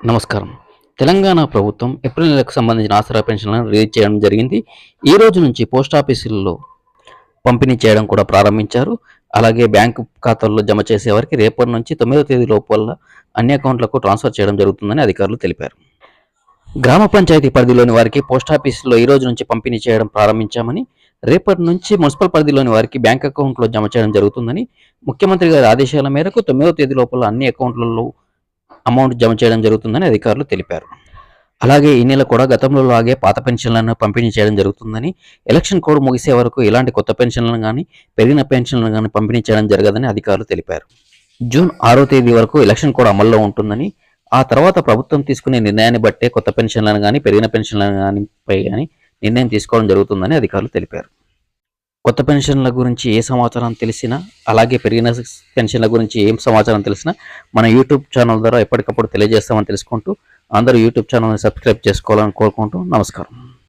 నమస్కారం. తెలంగాణ ప్రభుత్వం ఏప్రిల్ నెలకు సంబంధించిన ఆసరా పెన్షన్లను రిలీజ్ చేయడం జరిగింది. ఈ రోజు నుంచి పోస్ట్ ఆఫీసుల్లో పంపిణీ చేయడం కూడా ప్రారంభించారు. అలాగే బ్యాంకు ఖాతాల్లో జమ చేసే వారికి రేపటి నుంచి తొమ్మిదో తేదీ లోపల అన్ని అకౌంట్లకు ట్రాన్స్ఫర్ చేయడం జరుగుతుందని అధికారులు తెలిపారు. గ్రామ పంచాయతీ పరిధిలోని వారికి పోస్ట్ ఆఫీసులో ఈ రోజు నుంచి పంపిణీ చేయడం ప్రారంభించామని రేపటి నుంచి మున్సిపల్ పరిధిలోని వారికి బ్యాంక్ అకౌంట్లో జమ చేయడం జరుగుతుందని ముఖ్యమంత్రి గారి ఆదేశాల మేరకు తొమ్మిదో తేదీ లోపల అన్ని అకౌంట్లలో అమౌంట్ జమ చేయడం జరుగుతుందని అధికారులు తెలిపారు. అలాగే ఈ నెల కూడా గతంలో లాగే పాత పెన్షన్లను పంపిణీ చేయడం జరుగుతుందని ఎలక్షన్ కోడ్ ముగిసే వరకు ఇలాంటి కొత్త పెన్షన్లను కానీ పెరిగిన పెన్షన్లను కానీ పంపిణీ చేయడం జరగదని అధికారులు తెలిపారు. జూన్ ఆరో తేదీ వరకు ఎలక్షన్ కోడ్ అమల్లో ఉంటుందని ఆ తర్వాత ప్రభుత్వం తీసుకునే నిర్ణయాన్ని బట్టే కొత్త పెన్షన్లను కానీ పెరిగిన పెన్షన్లను కానీ పై కానీ నిర్ణయం తీసుకోవడం జరుగుతుందని అధికారులు తెలిపారు. కొత్త పెన్షన్ల గురించి ఏ సమాచారం తెలిసినా అలాగే పెరిగిన పెన్షన్ల గురించి ఏం సమాచారం తెలిసినా మన యూట్యూబ్ ఛానల్ ద్వారా ఎప్పటికప్పుడు తెలియజేస్తామని తెలుసుకుంటూ అందరూ యూట్యూబ్ ఛానల్ని సబ్స్క్రైబ్ చేసుకోవాలని కోరుకుంటూ నమస్కారం.